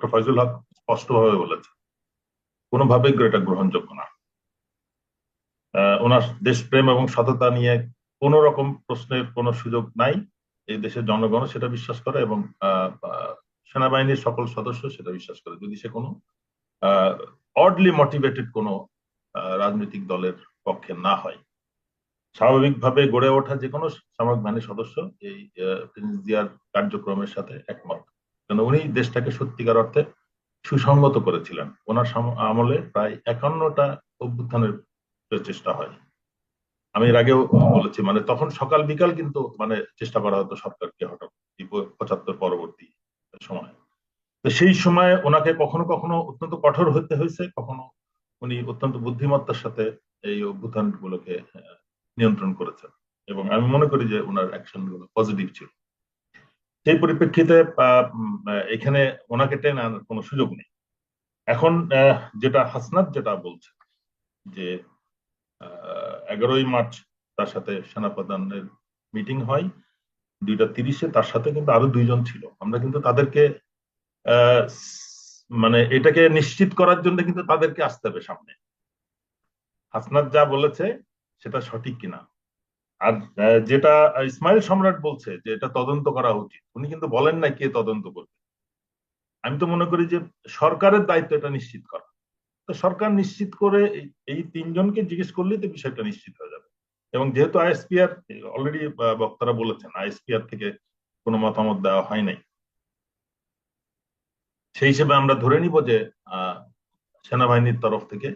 Doctor Faizul হক স্পষ্টভাবে বলেছে কোনোভাবেই এটা গ্রহণযোগ্য না। ওনার দেশপ্রেম এবং সততা নিয়ে কোন রকম প্রশ্নের কোনো সুযোগ নাই। এই দেশের জনগণ সেটা বিশ্বাস করে এবং সেনাবাহিনীর সকল সদস্য সেটা বিশ্বাস করে। যদি সে কোনো অডলি মোটিভেটেড কোনো রাজনৈতিক দলের পক্ষে না হয়। স্বাভাবিকভাবে গড়ে ওঠা যে কোনো সামরিক বাহিনীর সদস্য এই প্রিন্স জিয়ার কার্যক্রমের সাথে একমত। কেন উনি দেশটাকে সত্যিকার অর্থে সুসংগত করেছিলেন। ওনার আমলে প্রায় একান্নটা অভ্যুত্থানের চেষ্টা হয়। আমি এর আগেও বলেছি মানে তখন সকাল বিকাল কিন্তু মানে চেষ্টা করা হতো সরকারকে হঠাৎ পঁচাত্তর পরবর্তী সময়। তো সেই সময় ওনাকে কখনো কখনো অত্যন্ত কঠোর হতে হয়েছে, কখনো উনি অত্যন্ত বুদ্ধিমত্তার সাথে এই অভ্যুত্থান গুলোকে নিয়ন্ত্রণ করেছেন। এবং আমি মনে করি যে ওনার অ্যাকশনগুলো পজিটিভ ছিল। সেই পরিপ্রেক্ষিতে এখানে ওনাকে টেনে আনার কোনো সুযোগ নেই। এখন যেটা হাসনাত যেটা বলছে যে এগারোই মার্চ তার সাথে সেনাপ্রধানের মিটিং হয়, দুইটা তিরিশে তার সাথে কিন্তু আরও দুইজন ছিল। আমরা কিন্তু তাদেরকে মানে এটাকে নিশ্চিত করার জন্য কিন্তু তাদেরকে আসতে হবে সামনে। হাসনাত যা বলেছে সেটা সঠিক কিনা? আর যেটা ইসমাইল সম্রাট বলছে যে এটা তদন্ত করা উচিত। উনি কিন্তু বলেন না কে তদন্ত করবে। আমি তো মনে করি যে সরকারের দায়িত্ব এটা নিশ্চিত করা। তো সরকার নিশ্চিত করে এই- তিনজনকে জিজ্ঞেস করলেই তো বিষয়টা নিশ্চিত হয়ে যাবে। এবং যেহেতু আইএসপিআর, অলরেডি বক্তারা বলেছেন, আইএসপিআর থেকে কোনো মতামত দেওয়া হয় নাই। সেই হিসেবে আমরা ধরে নিব যে সেনাবাহিনীর তরফ থেকে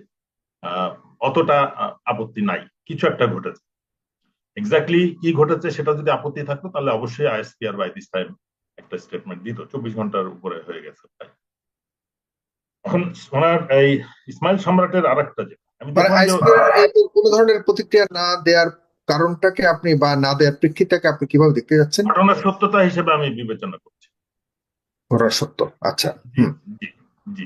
অতটা আপত্তি নাই। কিছু একটা ঘটেছে। এক্স্যাক্টলি কি ঘটেছে সেটা যদি আপত্তি থাকতো তাহলে অবশ্যই আইএসপিআর বাই দিস টাইম একটা স্টেটমেন্ট দিত। চব্বিশ ঘণ্টার উপরে হয়ে গেছে প্রায়। এখন ওনার এই ইসমাইল সম্রাটের যেটা যে- আইসিআর কোন ধরনের প্রতিক্রিয়া না দেওয়ার কারণটাকে আপনি বা না দেওয়ার প্রেক্ষিতটাকে আপনি কীভাবে দেখতে যাচ্ছেন? ঘটনার সত্যতা হিসেবে আমি বিবেচনা করছি। ঘটনা সত্য আচ্ছা জি জি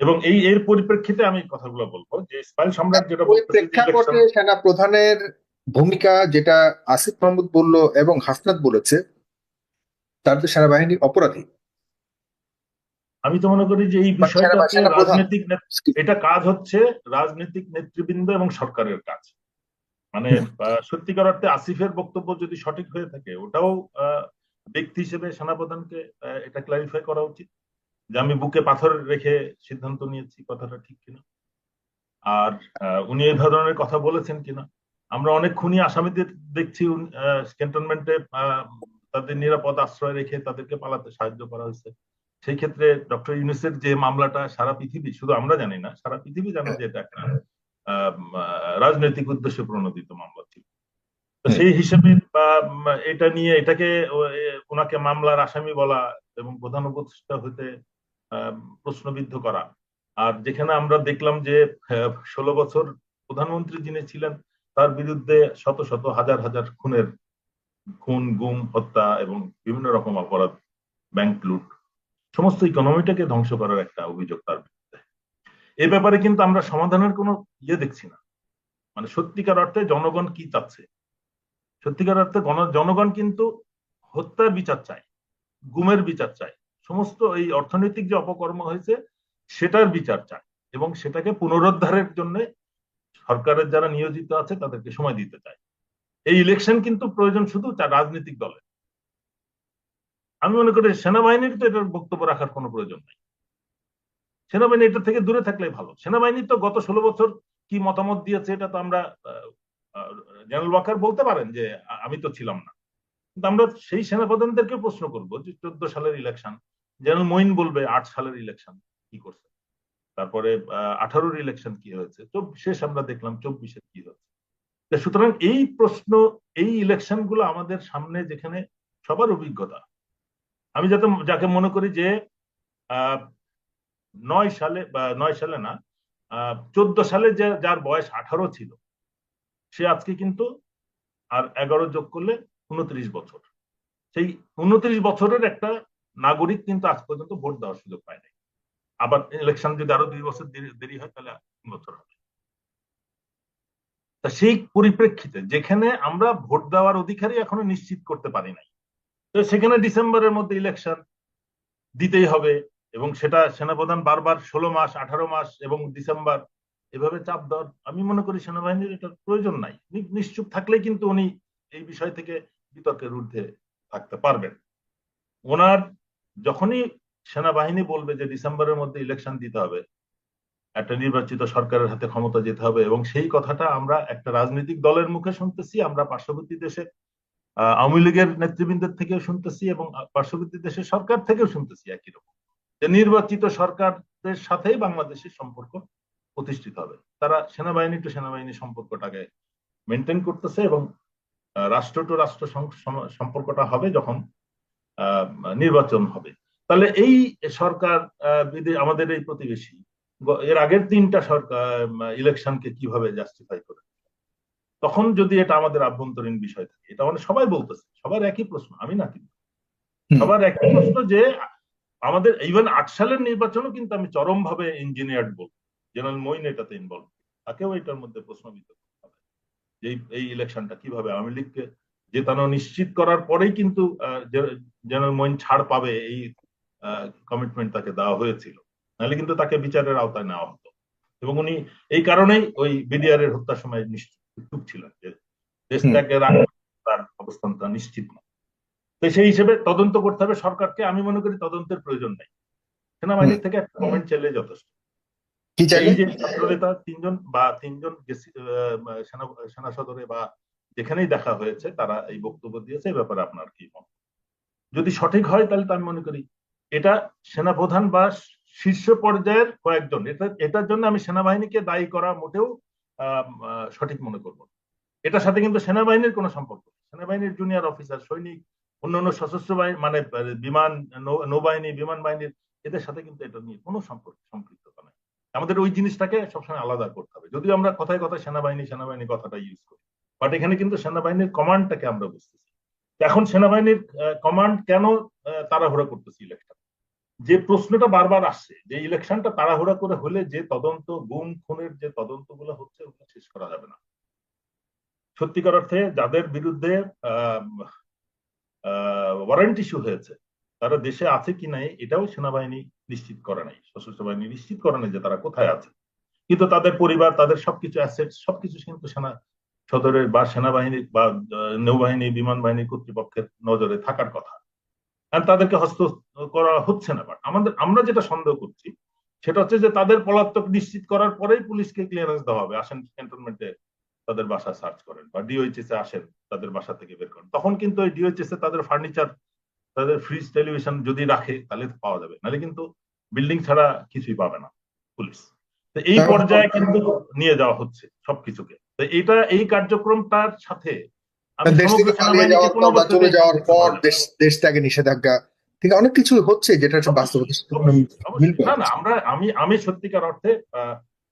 এবং এই এর পরিপ্রেক্ষিতে আমি কথাগুলো বলব যে ইসমাইল সম্রাট যেটা প্রেক্ষাপটে সেনা প্রধানের ভূমিকা যেটা আসিফ মাহমুদ বলল এবং হাসনাত বলেছে তার যে সেনাবাহিনী অপরাধী। আমি তো মনে করি যে এই বিষয়টা রাজনৈতিক এটা কাজ হচ্ছে রাজনৈতিক নেতৃবৃন্দ এবং সরকারের কাজ। মানে সত্যিকার অর্থে আসিফের বক্তব্য যদি সঠিক হয়ে থাকে ওটাও ব্যক্তি হিসেবে সেনাপ্রধানকে এটা ক্লারিফাই করা উচিত যে আমি বুকে পাথর রেখে সিদ্ধান্ত নিয়েছি কথাটা ঠিক কিনা। আর উনি এই ধরনের কথা বলেছেন কিনা। আমরা অনেক খুনি আসামিদের দেখছি ক্যান্টনমেন্টে তাদের নিরাপদ আশ্রয় রেখে তাদেরকে পালাতে সাহায্য করা হয়েছে। সেই ক্ষেত্রে ডক্টর ইউনুসের যে মামলাটা সারা পৃথিবী শুধু আমরা জানি না সারা পৃথিবী জানে যে এটা একটা রাজনৈতিক উদ্দেশ্যে প্রণোদিত মামলা ছিল। তো সেই হিসেবে বা, এটা নিয়ে এটাকে ওনাকে মামলার আসামি বলা এবং প্রধান উপদেষ্টা হতে আহ, প্রশ্নবিদ্ধ করা। আর যেখানে আমরা দেখলাম যে ষোলো বছর প্রধানমন্ত্রী যিনি ছিলেন তার বিরুদ্ধে শত শত হাজার হাজার খুনের খুন, গুম, হত্যা এবং বিভিন্ন রকম অপরাধ ব্যাংক লুট, সমস্ত ইকোনমিটাকে ধ্বংস করার একটা অভিযোগ তার বিরুদ্ধে। এ ব্যাপারে কিন্তু আমরা সমাধানের কোনো ইয়ে দেখছি না। মানে সত্যিকার অর্থে জনগণ কি চাচ্ছে? সত্যিকার অর্থে জনগণ কিন্তু হত্যার বিচার চায়, গুমের বিচার চায়। সমস্ত এই অর্থনৈতিক যে অপকর্ম হয়েছে, সেটার বিচার চায় এবং সেটাকে পুনরুদ্ধারের জন্য সরকারের যারা নিয়োজিত আছে তাদেরকে সময় দিতে চায় এই ইলেকশন কিন্তু প্রয়োজন শুধু তার রাজনৈতিক দলের। আমি মনে করি সেনাবাহিনীর তো এটার বক্তব্য রাখার কোনো প্রয়োজন নেই। সেনাবাহিনী এটা থেকে দূরে থাকলে ভালো। সেনাবাহিনী তো গত ষোলো বছর কি মতামত দিয়েছে এটা তো আমরা জেনারেল ওয়াকার বলতে পারেন যে আমি তো ছিলাম না। কিন্তু আমরা সেই সেনাপ্রধানদেরকে প্রশ্ন করব যে চোদ্দ সালের ইলেকশন জেনারেল মইন বলবে আট সালের ইলেকশন কি করছে? তারপরে আঠারোর ইলেকশন কি হয়েছে? শেষ আমরা দেখলাম চব্বিশের কি হয়েছে। সুতরাং এই প্রশ্ন, এই ইলেকশনগুলো আমাদের সামনে যেখানে সবার অভিজ্ঞতা। আমি যাতে, যাকে মনে করি যে নয় সালে বা, নয় সালে না চোদ্দ সালে যে, যার বয়স আঠারো ছিল, সে আজকে কিন্তু আর এগারো যোগ করলে উনত্রিশ বছর। সেই উনত্রিশ বছরের একটা নাগরিক কিন্তু আজ পর্যন্ত ভোট দেওয়ার সুযোগ পায় নাই। আবার ইলেকশন যদি আরও দুই বছর দেরি- হয়, তাহলে তিন বছর হবে। তা সেই পরিপ্রেক্ষিতে যেখানে আমরা ভোট দেওয়ার অধিকারই এখনও নিশ্চিত করতে পারি নাই, তো সেখানে ডিসেম্বরের মধ্যে ইলেকশন দিতেই হবে এবং সেটা সেনাপ্রধান বারবার ষোলো মাস, আঠারো মাস এবং ডিসেম্বর এভাবে চাপ দেওয়ার, আমি মনে করি সেনাবাহিনীর এটার প্রয়োজন নাই। নিশ্চুপ থাকলেই কিন্তু উনি এই বিষয় থেকে বিতর্কের ঊর্ধ্বে থাকতে পারবেন। ওনার যখনই সেনাবাহিনী বলবে যে ডিসেম্বরের মধ্যে ইলেকশন দিতে হবে। একটা নির্বাচিত সরকারের হাতে ক্ষমতা যেতে হবে এবং সেই কথাটা আমরা একটা রাজনৈতিক দলের মুখে শুনতেছি, আমরা পার্শ্ববর্তী দেশে আওয়ামী লীগের নেতৃবৃন্দের থেকেও শুনতেছি এবং পার্শ্ববর্তী দেশের সরকার থেকেও শুনতেছি একই রকম। যে নির্বাচিত সরকারদের সাথেই বাংলাদেশের সম্পর্ক প্রতিষ্ঠিত হবে। তারা সেনাবাহিনী টু সেনাবাহিনী সম্পর্কটাকে মেনটেন করতেছে এবং রাষ্ট্র টু রাষ্ট্র সম- সম- সম্পর্কটা হবে যখন নির্বাচন হবে। তাহলে এই সরকার আমাদের এই প্রতিবেশী এর আগের তিনটা সরকার ইলেকশনকে কীভাবে জাস্টিফাই করে? তখন যদি এটা আমাদের আভ্যন্তরীণ বিষয় থাকে এটা মানে সবাই বলতেছে সবার একই প্রশ্ন আমি না কিন্তু। সবার একই প্রশ্ন যে আমাদের ইভেন আট সালের নির্বাচনও কিন্তু আমি চরম ভাবে ইঞ্জিনিয়ার্ড বলব জেনারেল মইন এটাতে ইনভলভ তাকেও এটার মধ্যে প্রশ্নবিদ্ধ করতে হবে যে এই- এই ইলেকশনটা কীভাবে আওয়ামী লীগকে জেতানো নিশ্চিত করার পরেই কিন্তু জেনারেল মইন ছাড় পাবে এই কমিটমেন্ট তাকে দেওয়া হয়েছিল। নাহলে কিন্তু তাকে বিচারের আওতায় নেওয়া হতো। এবং উনি এই কারণেই ওই বিডিআর এর হত্যার সময় নিশ্চিত ছিলেন যে দেশ আগে তার অবস্থানটা নিশ্চিত না তো সেই হিসেবে তদন্ত করতে হবে সরকারকে। আমি মনে করি তদন্তের প্রয়োজন নাই। সেনাবাহিনীর থেকে একটা কমেন্ট চাইলে যথেষ্ট। এই যে ছাত্রনেতা তিনজন বা তিনজন সেনা সদরে বা যেখানেই দেখা হয়েছে তারা এই বক্তব্য দিয়েছে। এই ব্যাপারে আপনার কি মত? যদি সঠিক হয় তাহলে তো আমি মনে করি এটা সেনাপ্রধান বা শীর্ষ পর্যায়ের কয়েকজন। এটা, এটার জন্য আমি সেনাবাহিনীকে দায়ী করা মোটেও সঠিক মনে করব এটার সাথে কিন্তু সেনাবাহিনীর কোনো সম্পর্ক সেনাবাহিনীর জুনিয়র অফিসার সৈনিক, অন্যান্য সশস্ত্র বাহিনী মানে বিমান নৌবাহিনী, বিমান বাহিনীর এদের সাথে কিন্তু এটা নিয়ে কোনো সম্পর্ক, সম্পৃক্ততা নেই। আমাদের ওই জিনিসটাকে সবসময় আলাদা করতে হবে। যদিও আমরা কথায় কথায় সেনাবাহিনী সেনাবাহিনী কথাটা ইউজ করি বাট এখানে কিন্তু সেনাবাহিনীর কমান্ডটাকে আমরা বুঝতেছি। এখন সেনাবাহিনীর কমান্ড কেন তাড়াহুড়া করতেছি ইলেকশন যে প্রশ্নটা বারবার আসছে, যে ইলেকশনটা তাড়াহুড়া করে হলে যে তদন্ত গুম, খুনের যে তদন্তগুলো হচ্ছে, ওগুলো শেষ করা যাবে না। সত্যিকার অর্থে যাদের বিরুদ্ধে ওয়ারেন্ট ইস্যু হয়েছে, তারা দেশে আছে কি নাই, এটাও সেনাবাহিনী নিশ্চিত করে নাই। সশস্ত্র বাহিনী নিশ্চিত করে নাই যে তারা কোথায় আছে। কিন্তু তাদের পরিবার, তাদের সবকিছু অ্যাসেট সবকিছু কিন্তু সেনা, সদরের বা সেনাবাহিনী বা নৌবাহিনী, বিমান বাহিনী কর্তৃপক্ষের নজরে থাকার কথা। আর তাদেরকে হস্ত করা হচ্ছে না। বাট আমাদের আমরা যেটা সন্দেহ করছি সেটা হচ্ছে যে তাদের পলাতক নিশ্চিত করার পরেই পুলিশকে ক্লিয়ারেন্স দেওয়া হবে। আসেন ক্যান্টনমেন্টে তাদের বাসা সার্চ করেন বা ডিওএইচএস এ আসেন তাদের বাসা থেকে বের করেন। তখন কিন্তু ওই ডিওএইচএস এ তাদের ফার্নিচার তাদের ফ্রিজ টেলিভিশন যদি রাখে তাহলে তো পাওয়া যাবে। নাহলে কিন্তু বিল্ডিং ছাড়া কিছুই পাবে না পুলিশ। তো এই পর্যায়ে কিন্তু নিয়ে যাওয়া হচ্ছে সবকিছুকে। তো এটা এই কার্যক্রমটার সাথে দেশ থেকে পালিয়ে যাওয়ার পর বা চলে যাওয়ার পর দেশ দেশ ত্যাগে নিষেধাজ্ঞা ঠিক অনেক কিছু হচ্ছে যেটা বাস্তবতার সাথে। না না আমরা আমি আমি সত্যিকার অর্থে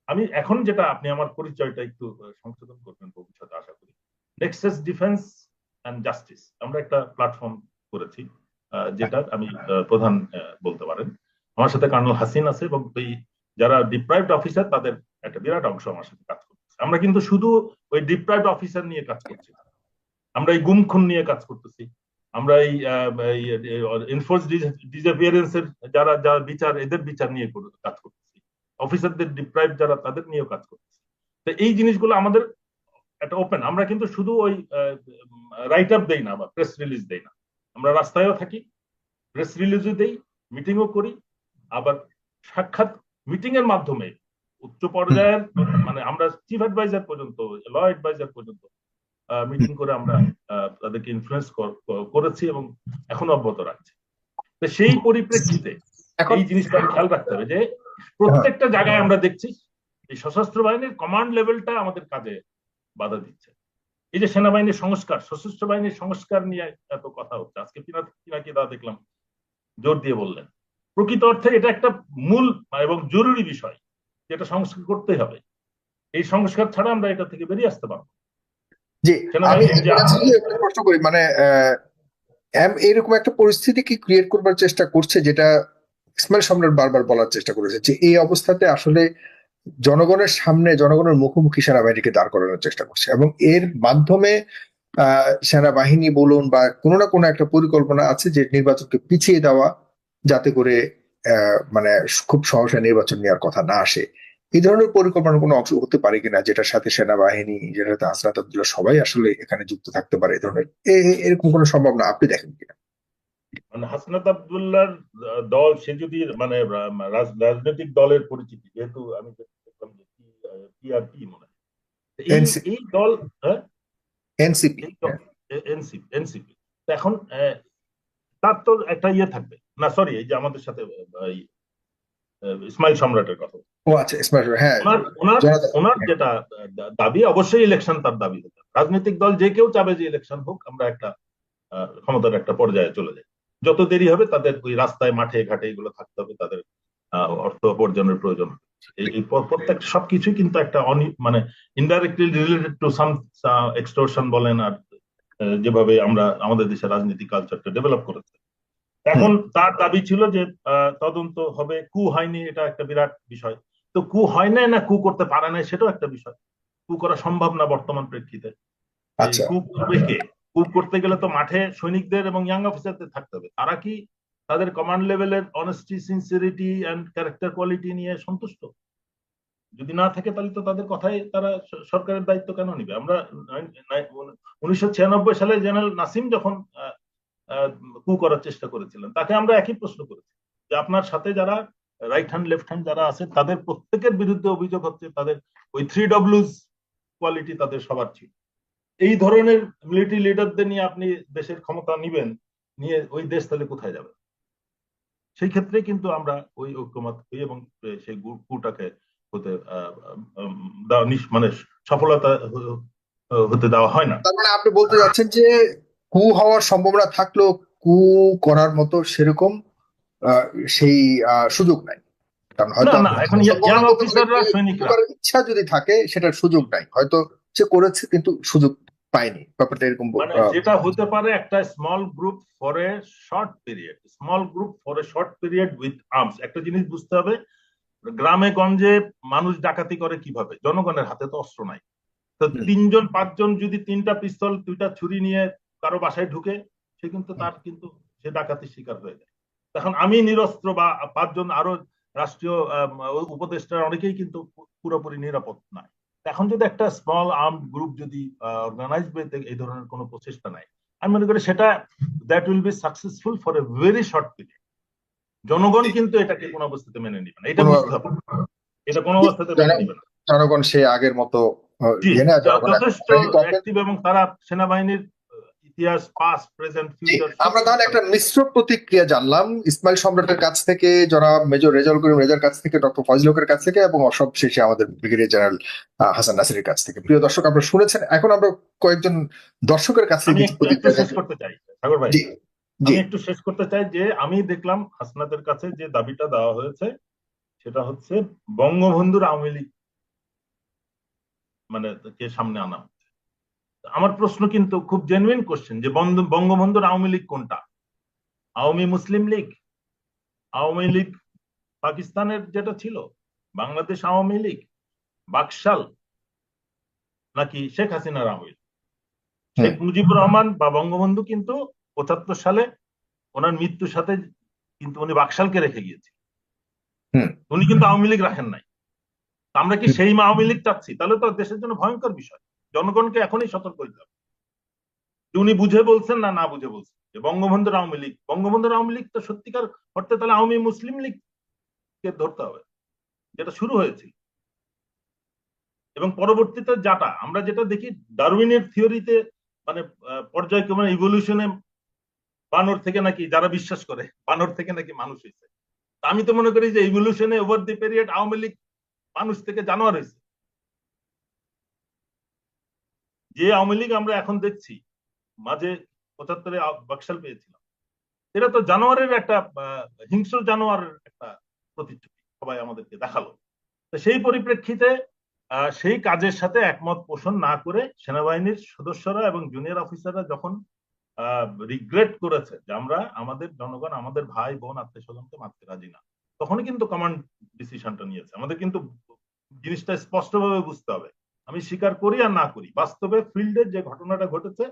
আমি এখন যেটা আপনি আমার পরিচয়টা একটু সংশোধন করবেন ভবিষ্যতে আশা করি। নেক্সাস ডিফেন্স অ্যান্ড জাস্টিস আমরা একটা প্ল্যাটফর্ম করেছি যেটা আমি আহ, প্রধান বলতে পারেন। আমার সাথে কর্নেল হাসিন আছে এবং এই যারা ডিপ্রাইভড অফিসার তাদের একটা বিরাট অংশ আমার সাথে কাজ করতেছে আমরা কিন্তু শুধু ওই ডিপ্রাইভড অফিসার নিয়ে কাজ করছি না। আমরা এই গুম খুন নিয়ে কাজ করতেছি। আমরা এই এনফোর্স ডিসঅ্যাপিয়ারেন্স এর যারা যারা বিচার, এদের বিচার নিয়ে কাজ করতেছি। অফিসারদের ডিপ্রাইভ যারা, তাদের নিয়েও কাজ করতেছি। তো এই জিনিসগুলো আমাদের একটা ওপেন আমরা কিন্তু শুধু ওই রাইট আপ দেই না বা প্রেস রিলিজ দেই না। আমরা রাস্তায়ও থাকি প্রেস রিলিজও দেই মিটিংও করি, আবার সাক্ষাৎ মিটিং এর মাধ্যমে উচ্চ পর্যায়ের মানে আমরা চিফ অ্যাডভাইজার পর্যন্ত ল অ্যাডভাইজার পর্যন্ত মিটিং করে আমরা তাদেরকে ইনফ্লুয়েন্স করেছি এবং এখনও অব্যাহত রাখছি। তো সেই পরিপ্রেক্ষিতে এই জিনিসটা খেয়াল রাখতে হবে যে প্রত্যেকটা জায়গায় আমরা দেখছি এই সশস্ত্র বাহিনীর কমান্ড লেভেলটা আমাদের কাজে বাধা দিচ্ছে। এই যে সেনাবাহিনীর সংস্কার সশস্ত্র বাহিনীর সংস্কার নিয়ে এত কথা হচ্ছে। আজকে পিনাকি দা দেখলাম জোর দিয়ে বললেন। প্রকৃত অর্থে এটা একটা মূল এবং জরুরি বিষয় যেটা সংস্কার করতেই হবে। এই সংস্কার ছাড়া আমরা এটা থেকে বেরিয়ে আসতে পারব জি আমি একটা প্রশ্ন করি মানে এরকম একটা পরিস্থিতি কি ক্রিয়েট করবার চেষ্টা করছে যেটা ইসমাইল সম্রাট বারবার বলার চেষ্টা করেছে যে এই অবস্থাতে আসলে জনগণের সামনে জনগণের মুখোমুখি সেনাবাহিনীকে দাঁড় করানোর চেষ্টা করছে এবং এর মাধ্যমে আহ, সেনাবাহিনী বলুন বা কোনো না কোনো একটা পরিকল্পনা আছে যে নির্বাচনকে পিছিয়ে দেওয়া যাতে করে আহ, মানে খুব সহসা নির্বাচন নেওয়ার কথা না আসে। এই ধরনের পরিকল্পনার কোনো অংশ হতে পারে কিনা যেটার সাথে সেনাবাহিনী সাথে আসরাত আব্দুল্লাহ সবাই আসলে এখানে যুক্ত থাকতে পারে এই ধরনের এরকম কোনো সম্ভাবনা আপনি দেখেন কিনা? মানে হাসনাত আবদুল্লাহর দল সে যদি মানে রাজনৈতিক দলের পরিচিতি যেহেতু আমি দেখলাম যে পিআরপি মনে হয়। এই দল হ্যাঁ? NCP NCP NCP. এখন তার তো একটা ইয়ে থাকবে। না সরি এই যে আমাদের সাথে ইসমাইল সম্রাটের কথা। ও আচ্ছা ইসমাইল হ্যাঁ। ওনার ওনার যেটা দাবি অবশ্যই ইলেকশন তার দাবি হতে। রাজনৈতিক দল যে কেউ চাবে যে ইলেকশন হোক আমরা একটা ক্ষমতার একটা পর্যায়ে চলে যাই। যত দেরি হবে তাদের ওই রাস্তায় মাঠে ঘাটে এগুলো থাকতে হবে তাদের অর্থ উপার্জনের প্রয়োজন এই প্রত্যেক সবকিছুই কিন্তু একটা অনি- মানে indirectly related to some extortion বলেন আর যেভাবে আমরা আমাদের দেশের রাজনীতি কালচারটা ডেভেলপ করেছে। এখন তার দাবি ছিল যে তদন্ত হবে কু হয়নি এটা একটা বিরাট বিষয়। তো কু হয় নাই না কু করতে পারে নাই সেটাও একটা বিষয়। কু করা সম্ভব না বর্তমান প্রেক্ষিতে। আচ্ছা। কু করবে কে? কু করতে গেলে তো মাঠে সৈনিকদের এবং ইয়াং অফিসারদের থাকতে হবে। তারা কি তাদের কমান্ড লেভেলের honesty sincerity and character quality নিয়ে সন্তুষ্ট? যদি না থাকে তাহলে তো তাদের কথাই তারা সরকারের দায়িত্ব কেন নিবে? আমরা উনিশশো ছিয়ানব্বই সালে জেনারেল নাসিম যখন কু করার চেষ্টা করেছিলেন। তাকে আমরা একই প্রশ্ন করেছি যে আপনার সাথে যারা রাইট হ্যান্ড লেফট হ্যান্ড যারা আছে, তাদের প্রত্যেকের বিরুদ্ধে অভিযোগ হচ্ছে তাদের ওই থ্রি ডব্লিউজ কোয়ালিটি তাদের সবার ছিল। এই ধরনের মিলিটারি লিডারদের নিয়ে আপনি দেশের ক্ষমতা নিবেন, নিয়ে ওই দেশ তাহলে কোথায় যাবে? সেই ক্ষেত্রে কিন্তু আমরা ওই ঐক্যমত হই এবং সেই কুটাকে হতে মানে সফলতা হতে দেওয়া হয় না। তার মানে আপনি বলতে যাচ্ছেন যে কু হওয়ার সম্ভাবনা থাকলেও কু করার মতো সেরকম সেই সুযোগ নাই। কারণ হয়তো ইচ্ছা যদি থাকে সেটার সুযোগ নাই। হয়তো সে করেছে কিন্তু সুযোগ পায়নি। ব্যাপারটা এরকম মানে যেটা হতে পারে একটা small group for a short period small group for a short period with arms একটা জিনিস বুঝতে হবে গ্রামে গঞ্জে মানুষ ডাকাতি করে কীভাবে? জনগণের হাতে তো অস্ত্র নাই। তো তিনজন পাঁচজন যদি তিনটা পিস্তল দুইটা ছুরি নিয়ে কারও বাসায় ঢুকে সে কিন্তু তার কিন্তু সে ডাকাতির শিকার হয়ে যায়। এখন আমি নিরস্ত্র বা পাঁচজন আরও রাষ্ট্রীয় উপদেষ্টার অনেকেই কিন্তু পুরোপুরি নিরাপদ নয়। এখন যদি একটা স্মল আর্ম গ্রুপ যদি অর্গানাইজ এই ধরনের কোনো প্রচেষ্টা নাই আমি মনে করি সেটা that will be successful for a very short period জনগণ কিন্তু এটাকে কোনো অবস্থাতে মেনে নিবে না। এটা কোনো- বুঝতে হবে। এটা কোনো অবস্থাতে মেনে নিবে না। জনগণ সে আগের মতো যথেষ্ট অ্যাক্টিভ এবং তারা সেনাবাহিনীর ইতিহাস পাস্ট প্রেজেন্ট ফিউচার আমরা তাহলে একটা মিশ্র প্রতিক্রিয়া জানলাম। ইসমাইল সম্রাটের কাছ থেকে জনাব মেজর রেজাউল করিম রেজার কাছ থেকে ডক্টর ফজল হকের কাছ থেকে এবং সব শেষে আমাদের ব্রিগেডিয়ার জেনারেল হাসান নাসিরের কাছ থেকে। প্রিয় দর্শক আপনারা শুনেছেন এখন আমরা কয়েকজন দর্শকের কাছ থেকে শেষ করতে চাই সাগর ভাই। আমি একটু শেষ করতে চাই যে আমি দেখলাম হাসনাতের কাছে যে দাবিটা দেওয়া হয়েছে সেটা হচ্ছে বঙ্গবন্ধুর আওয়ামী লীগ মানে কে সামনে আনা। আমার প্রশ্ন কিন্তু খুব জেনুইন কোশ্চেন যে বন্ধু- বঙ্গবন্ধুর আওয়ামী লীগ কোনটা? আওয়ামী মুসলিম লীগ? আওয়ামী লীগ পাকিস্তানের যেটা ছিল? বাংলাদেশ আওয়ামী লীগ? বাকশাল? নাকি শেখ হাসিনার আওয়ামী লীগ? শেখ মুজিবুর রহমান বা বঙ্গবন্ধু কিন্তু পঁচাত্তর সালে ওনার মৃত্যুর সাথে কিন্তু উনি বাকশালকে রেখে গিয়েছে উনি কিন্তু আওয়ামী লীগ রাখেন নাই। আমরা কি সেই আওয়ামী লীগ চাচ্ছি? তাহলে তো দেশের জন্য ভয়ঙ্কর বিষয়। জনগণকে এখনই সতর্ক হইতে হবে। উনি বুঝে বলছেন না না বুঝে বলছেন। যে বঙ্গবন্ধুর আওয়ামী লীগ, বঙ্গবন্ধুর আওয়ামী লীগ তো সত্যিকার অর্থে তাহলে আওয়ামী মুসলিম লীগকে ধরতে হবে। যেটা শুরু হয়েছিল এবং পরবর্তীতে যাটা, আমরা যেটা দেখি ডারউইনের থিওরিতে মানে পর্যায়ক্রমে ইভলিউশনে বানর থেকে নাকি যারা বিশ্বাস করে, বানর থেকে নাকি মানুষ হয়েছে। আমি তো মনে করি যে ইভলিউশনে over the period Awami League মানুষ থেকে জানোয়ার হয়েছে। যে আওয়ামী লীগ আমরা এখন দেখছি, মাঝে পঁচাত্তরে বাকশাল পেয়েছিলাম এটা তো জানোয়ারের একটা হিংস্র জানোয়ারের একটা প্রতিচ্ছবি সবাই আমাদেরকে দেখাল। তো সেই পরিপ্রেক্ষিতে সেই কাজের সাথে একমত পোষণ না করে সেনাবাহিনীর সদস্যরা এবং জুনিয়র অফিসাররা যখন রিগ্রেট করেছে যে আমরা আমাদের জনগণ, আমাদের ভাই, বোন, আত্মীয় স্বজনকে মারতে রাজি না, তখনই কিন্তু কমান্ড ডিসিশনটা নিয়েছে। আমাদের কিন্তু জিনিসটা স্পষ্টভাবে বুঝতে হবে। আমি স্বীকার করি আর না করি। বাস্তবে ফিল্ডের যে ঘটনাটা ঘটেছে